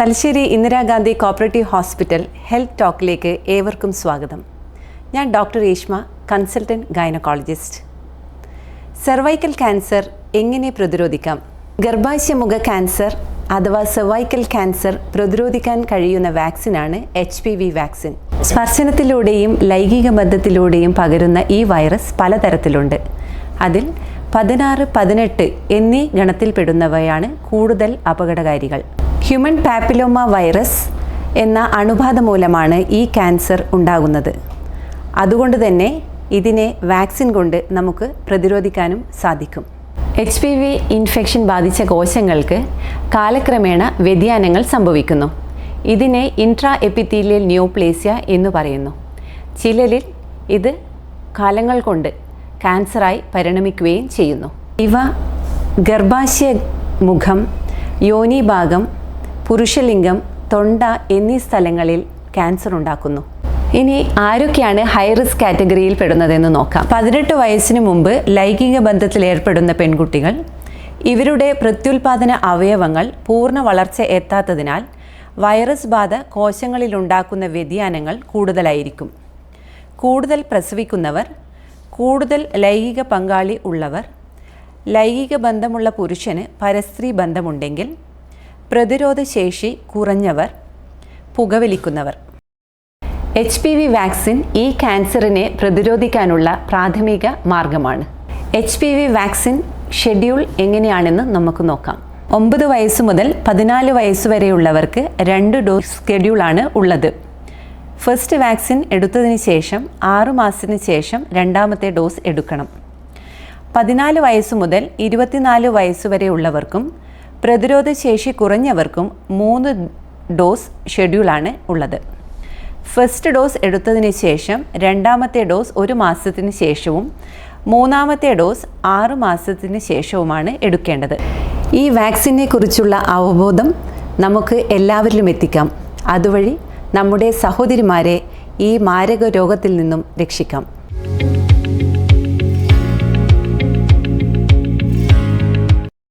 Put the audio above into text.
Thalassery Indira Gandhi cooperative hospital health ടോക്കിലേക്ക് ഏവർക്കും സ്വാഗതം. ഞാൻ doctor Reshma consultant gynaecologist. Cervical cancer എങ്ങനെ പ്രതിരോധിക്കാം? ഗർഭാശയമുഖ ക്യാൻസർ അഥവാ സെർവൈക്കൽ ക്യാൻസർ പ്രതിരോധിക്കാൻ കഴിയുന്ന വാക്സിനാണ് എച്ച് പി വി വാക്സിൻ. സ്പർശനത്തിലൂടെയും ലൈംഗിക ബന്ധത്തിലൂടെയും പകരുന്ന ഈ വൈറസ് പലതരത്തിലുണ്ട്. അതിൽ പതിനാറ് പതിനെട്ട് എന്നീ ഗണത്തിൽപ്പെടുന്നവയാണ് കൂടുതൽ അപകടകാരികൾ. ഹ്യൂമൻ പാപ്പിലോമ വൈറസ് എന്ന അണുബാധ മൂലമാണ് ഈ ക്യാൻസർ ഉണ്ടാകുന്നത്. അതുകൊണ്ട് തന്നെ ഇതിനെ വാക്സിൻ കൊണ്ട് നമുക്ക് പ്രതിരോധിക്കാനും സാധിക്കും. എച്ച് പി വി ഇൻഫെക്ഷൻ ബാധിച്ച കോശങ്ങൾക്ക് കാലക്രമേണ വ്യതിയാനങ്ങൾ സംഭവിക്കുന്നു. ഇതിനെ ഇൻട്രാ എപ്പിത്തീലിയൽ ന്യൂപ്ലേസ്യ എന്ന് പറയുന്നു. ചിലരിൽ ഇത് കാലങ്ങൾ കൊണ്ട് ക്യാൻസറായി പരിണമിക്കുകയും ചെയ്യുന്നു. ഇവ ഗർഭാശയ മുഖം യോനിഭാഗം പുരുഷലിംഗം തൊണ്ട എന്നീ സ്ഥലങ്ങളിൽ ക്യാൻസർ ഉണ്ടാക്കുന്നു. ഇനി ആരൊക്കെയാണ് ഹൈ റിസ്ക് കാറ്റഗറിയിൽ പെടുന്നതെന്ന് നോക്കാം. പതിനെട്ട് വയസ്സിന് മുമ്പ് ലൈംഗിക ബന്ധത്തിൽ ഏർപ്പെടുന്ന പെൺകുട്ടികൾ ഇവരുടെ പ്രത്യുൽപാദന അവയവങ്ങൾ പൂർണ വളർച്ച എത്താത്തതിനാൽ വൈറസ് ബാധ കോശങ്ങളിൽ ഉണ്ടാക്കുന്ന വ്യതിയാനങ്ങൾ കൂടുതലായിരിക്കും. കൂടുതൽ പ്രസവിക്കുന്നവർ കൂടുതൽ ലൈംഗിക പങ്കാളി ഉള്ളവർ ലൈംഗിക ബന്ധമുള്ള പുരുഷന് പരസ്ത്രീ ബന്ധമുണ്ടെങ്കിൽ പ്രതിരോധശേഷി കുറഞ്ഞവർ പുകവലിക്കുന്നവർ. എച്ച് പി വി വാക്സിൻ ഈ ക്യാൻസറിനെ പ്രതിരോധിക്കാനുള്ള പ്രാഥമിക മാർഗമാണ്. H P V vaccine schedule എങ്ങനെയാണെന്ന് നമുക്ക് നോക്കാം. ഒമ്പത് വയസ്സ് മുതൽ പതിനാല് വയസ്സ് വരെയുള്ളവർക്ക് രണ്ട് ഡോസ് ഷെഡ്യൂളാണ് ഉള്ളത്. ഫസ്റ്റ് വാക്സിൻ എടുത്തതിന് ശേഷം ആറു മാസത്തിന് ശേഷം രണ്ടാമത്തെ ഡോസ് എടുക്കണം. പതിനാല് വയസ്സ് മുതൽ ഇരുപത്തിനാല് വയസ്സ് വരെയുള്ളവർക്കും പ്രതിരോധശേഷി കുറഞ്ഞവർക്കും മൂന്ന് ഡോസ് ഷെഡ്യൂളാണ് ഉള്ളത്. ഫസ്റ്റ് ഡോസ് എടുത്തതിന് ശേഷം രണ്ടാമത്തെ ഡോസ് ഒരു മാസത്തിന് ശേഷവും മൂന്നാമത്തെ ഡോസ് ആറു മാസത്തിന് ശേഷവുമാണ് എടുക്കേണ്ടത്. ഈ വാക്സിനെ കുറിച്ചുള്ള അവബോധം നമുക്ക് എല്ലാവരിലും എത്തിക്കാം. അതുവഴി നമ്മുടെ സഹോദരിമാരെ ഈ മാരക രോഗത്തിൽ നിന്നും രക്ഷിക്കാം.